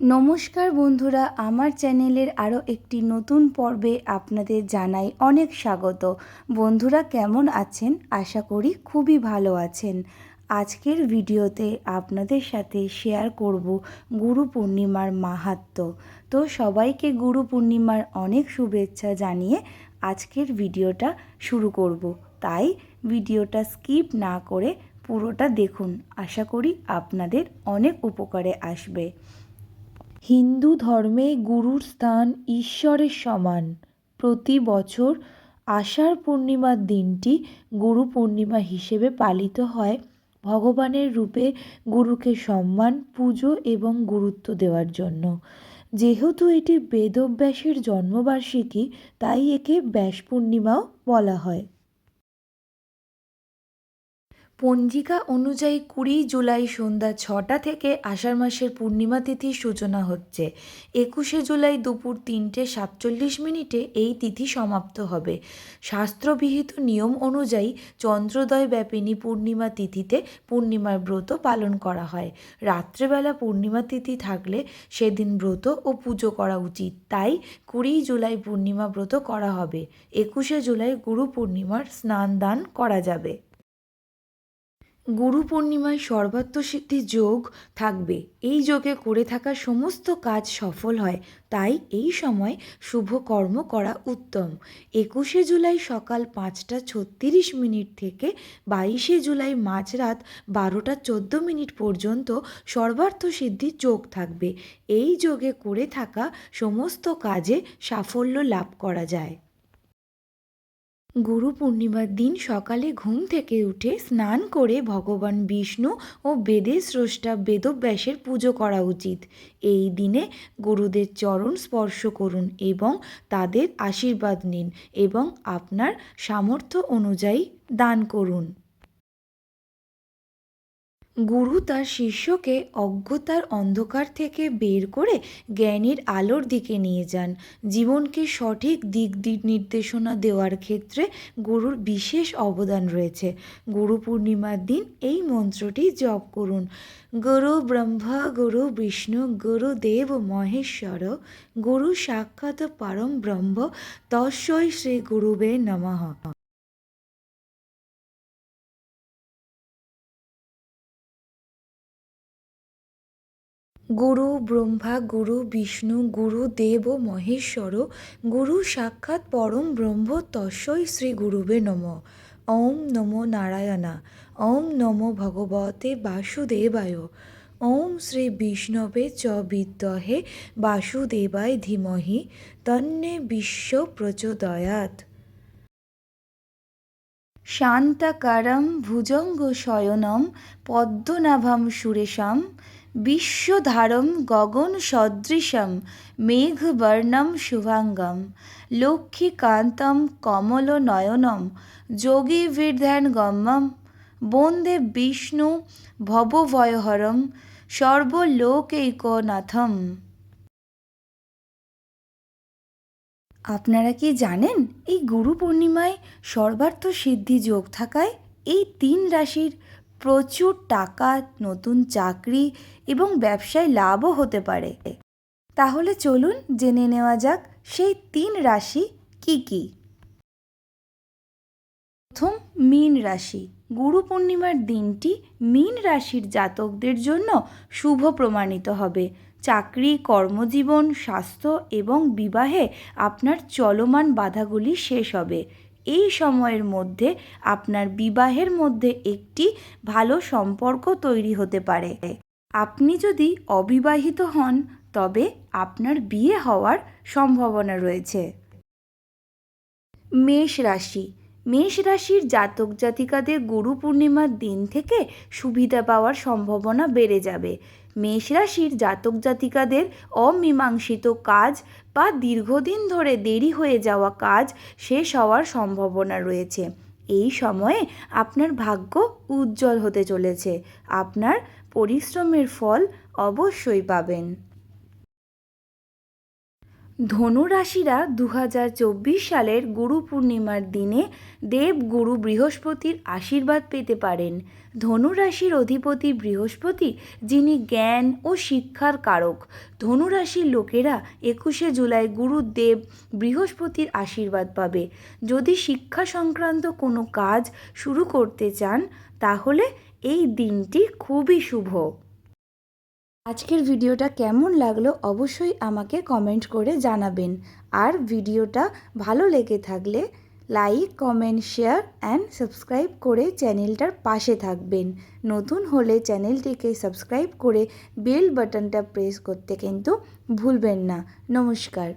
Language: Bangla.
নমস্কার বন্ধুরা, আমার চ্যানেলের আরও একটি নতুন পর্বে আপনাদের জানাই অনেক স্বাগত। বন্ধুরা কেমন আছেন? আশা করি খুবই ভালো আছেন। আজকের ভিডিওতে আপনাদের সাথে শেয়ার করব গুরু পূর্ণিমার মাহাত্ম্য তো সবাইকে গুরু পূর্ণিমার অনেক শুভেচ্ছা জানিয়ে আজকের ভিডিওটা শুরু করব। তাই ভিডিওটা স্কিপ না করে পুরোটা দেখুন। আশা করি আপনাদের অনেক উপকারে আসবে। হিন্দু ধর্মে গুরুর স্থান ঈশ্বরের সমান। প্রতি বছর আষাঢ় পূর্ণিমার দিনটি গুরু পূর্ণিমা হিসেবে পালিত হয়। ভগবানের রূপে গুরুকে সম্মান, পুজো এবং গুরুত্ব দেওয়ার জন্য। যেহেতু এটি বেদব্যাসের জন্মবার্ষিকী, তাই একে ব্যাস পূর্ণিমাও বলা হয়। পঞ্জিকা অনুযায়ী কুড়ি জুলাই সন্ধ্যা ছটা থেকে আষাঢ় মাসের পূর্ণিমা তিথির সূচনা হচ্ছে। একুশে জুলাই দুপুর তিনটে সাতচল্লিশ মিনিটে এই তিথি সমাপ্ত হবে। শাস্ত্রবিহিত নিয়ম অনুযায়ী চন্দ্রোদয় ব্যাপিনী পূর্ণিমা তিথিতে পূর্ণিমার ব্রত পালন করা হয়। রাত্রেবেলা পূর্ণিমা তিথি থাকলে সেদিন ব্রত ও পুজো করা উচিত। তাই কুড়ি জুলাই পূর্ণিমা ব্রত করা হবে। একুশে জুলাই গুরু পূর্ণিমার স্নান দান করা যাবে। গুরু পূর্ণিমায় সর্বাত্মসিদ্ধি যোগ থাকবে। এই যোগে করে থাকা সমস্ত কাজ সফল হয়। তাই এই সময় শুভ কর্ম করা উত্তম। একুশে জুলাই সকাল পাঁচটা ছত্রিশ মিনিট থেকে বাইশে জুলাই মাঝরাত বারোটা চোদ্দ মিনিট পর্যন্ত সর্বার্থ সিদ্ধি যোগ থাকবে। এই যোগে করে থাকা সমস্ত কাজে সাফল্য লাভ করা যায়। গুরু পূর্ণিমার দিন সকালে ঘুম থেকে উঠে স্নান করে ভগবান বিষ্ণু ও বেদে স্রষ্টা বেদব্যাসের পুজো করা উচিত। এই দিনে গুরুদের চরণ স্পর্শ করুন এবং তাদের আশীর্বাদ নিন এবং আপনার সামর্থ্য অনুযায়ী দান করুন। গুরু তার শিষ্যকে অজ্ঞতার অন্ধকার থেকে বের করে জ্ঞানের আলোর দিকে নিয়ে যান। জীবনকে সঠিক দিক নির্দেশনা দেওয়ার ক্ষেত্রে গুরুর বিশেষ অবদান রয়েছে। গুরু পূর্ণিমার দিন এই মন্ত্রটি জপ করুন। গুরু ব্রহ্মা, গুরু বিষ্ণু, গুরু দেব মহেশ্বর, গুরু সাক্ষাৎ পরম ব্রহ্ম তস্যই শ্রী গুরুবে নমঃ। গুরু ব্রহ্মা, গুরু বিষ্ণু, গুরু দেব মহেশ্বর, গুরু সাক্ষাৎ পরম ব্রহ্ম তস্যই শ্রী গুরুবে নম। ওম নমো নারায়ণা। ওম নমো ভগবতে বাসুদেবায়। ওম শ্রী বিষ্ণবে চ বিদ্মহে বাসুদেবায় ধীমহি। তন্নে বিশ্ব প্রচোদয়াৎ। শান্তাকারম ভুজঙ্গ শয়নম পদ্মনাভম সুরেশম। বিশ্বধারম গগন সদৃশম মেঘবর্ণম শুভাঙ্গম লক্ষ্মীকান্তম কমলনয়নম যোগী বীর্ধ্যান গম্যম বন্দে বিষ্ণু ভবভয়হরম সর্বলোকৈকনাথম। আপনারা কি জানেন এই গুরু পূর্ণিমায় সর্বার্থ সিদ্ধি যোগ থাকায় এই তিন রাশির প্রচুর টাকা, নতুন চাকরি এবং ব্যবসায় লাভও হতে পারে। তাহলে চলুন জেনে নেওয়া যাক সেই তিন রাশি কি কি। প্রথম, মীন রাশি। গুরু পূর্ণিমার দিনটি মীন রাশির জাতকদের জন্য শুভ প্রমাণিত হবে। চাকরি, কর্মজীবন, স্বাস্থ্য এবং বিবাহে আপনার চলমান বাধাগুলি শেষ হবে। এই সময়ের মধ্যে আপনার বিবাহের মধ্যে একটি ভালো সম্পর্ক তৈরি হতে পারে। আপনি যদি অবিবাহিত হন, তবে আপনার বিয়ে হওয়ার সম্ভাবনা রয়েছে। মেষ রাশি। মেষ রাশির জাতক জাতিকাদের গুরু পূর্ণিমার দিন থেকে সুবিধা পাওয়ার সম্ভাবনা বেড়ে যাবে। মেষ রাশির জাতক জাতিকাদের অমীমাংসিত কাজ বা দীর্ঘদিন ধরে দেরি হয়ে যাওয়া কাজ শেষ হওয়ার সম্ভাবনা রয়েছে। এই সময়ে আপনার ভাগ্য উজ্জ্বল হতে চলেছে। আপনার পরিশ্রমের ফল অবশ্যই পাবেন। ধনুরাশিরা দু হাজার চব্বিশ সালের গুরু পূর্ণিমার দিনে দেবগুরু বৃহস্পতির আশীর্বাদ পেতে পারেন। ধনুরাশির অধিপতি বৃহস্পতি, যিনি জ্ঞান ও শিক্ষার কারক। ধনুরাশির লোকেরা একুশে জুলাই গুরুদেব বৃহস্পতির আশীর্বাদ পাবে। যদি শিক্ষা সংক্রান্ত কোনো কাজ শুরু করতে চান, তাহলে এই দিনটি খুবই শুভ। আজকের ভিডিওটা কেমন লাগল অবশ্যই আমাকে কমেন্ট করে জানাবেন। আর ভিডিওটা ভালো লেগে থাকলে like comment share and subscribe করে চ্যানেলটার পাশে থাকবেন। নতুন হলে চ্যানেলটিকে সাবস্ক্রাইব করে বেল বাটনটা প্রেস করতে কিন্তু ভুলবেন না। নমস্কার।